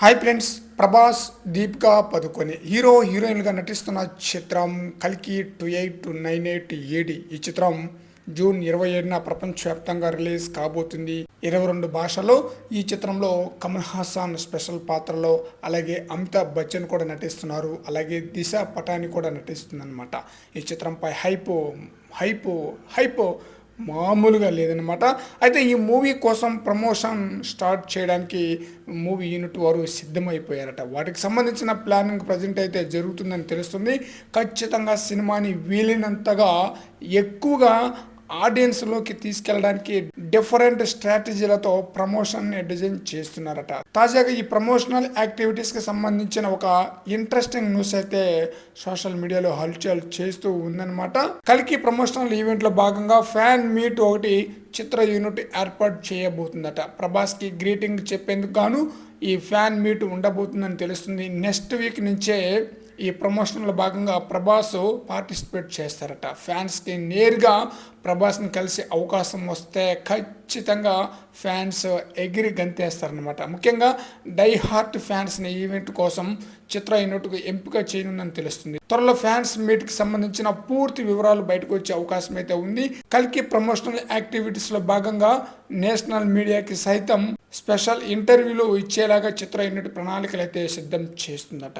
Hi friends Prabhas Deepika Padukone hero హీరోయిన్గా నటిస్తున్న చిత్రం కల్కి two eight two nine eight AD ఈ చిత్రం జూన్ ఇరవై ఏడున ప్రపంచవ్యాప్తంగా రిలీజ్ కాబోతుంది. ఇరవై రెండు భాషల్లో ఈ చిత్రంలో కమల్ హాసన్ స్పెషల్ పాత్రలో అలాగే అమితాబ్ బచ్చన్ కూడా నటిస్తున్నారు. అలాగే దిశ పటాని కూడా నటిస్తుందన్నమాట. ఈ చిత్రంపై హైపో హైపో హైపో మామూలుగా లేదనమాట అయితే ఈ మూవీ కోసం ప్రమోషన్ స్టార్ట్ చేయడానికి మూవీ యూనిట్ వారు సిద్ధమైపోయారట. వాటికి సంబంధించిన ప్లానింగ్ ప్రజెంట్ అయితే జరుగుతుందని తెలుస్తుంది. ఖచ్చితంగా సినిమాని వీలైనంతగా ఎక్కువగా ఆడియన్స్లోకి తీసుకెళ్ళడానికి డిఫరెంట్ స్ట్రాటజీలతో ప్రమోషన్ డిజైన్ చేస్తున్నారట. తాజాగా ఈ ప్రమోషనల్ యాక్టివిటీస్కి సంబంధించిన ఒక ఇంట్రెస్టింగ్ న్యూస్ అయితే సోషల్ మీడియాలో హల్చల్ చేస్తూ ఉందన్నమాట. కలికి ప్రమోషనల్ ఈవెంట్లో భాగంగా ఫ్యాన్ మీట్ ఒకటి చిత్ర యూనిట్ ఏర్పాటు చేయబోతుందట. ప్రభాస్కి గ్రీటింగ్ చెప్పేందుకు గాను ఈ ఫ్యాన్ మీట్ ఉండబోతుందని తెలుస్తుంది. నెక్స్ట్ వీక్ నుంచే ఈ ప్రమోషన్లో భాగంగా ప్రభాస్ పార్టిసిపేట్ చేస్తారట. ఫ్యాన్స్కి నేరుగా ప్రభాస్ని కలిసే అవకాశం వస్తే ఖచ్చితంగా ఫ్యాన్స్ ఎగిరి గంతేస్తారనమాట ముఖ్యంగా డై హార్ట్ ఫ్యాన్స్ని ఈవెంట్ కోసం చిత్ర యూనిట్కు ఎంపిక చేయనుందని తెలుస్తుంది. త్వరలో ఫ్యాన్స్ మీట్కి సంబంధించిన పూర్తి వివరాలు బయటకు వచ్చే అవకాశం అయితే ఉంది. కలికి ప్రమోషనల్ యాక్టివిటీస్లో భాగంగా నేషనల్ మీడియాకి సైతం స్పెషల్ ఇంటర్వ్యూలు ఇచ్చేలాగా చిత్ర యూనిట్ ప్రణాళికలు అయితే సిద్ధం చేస్తుందట.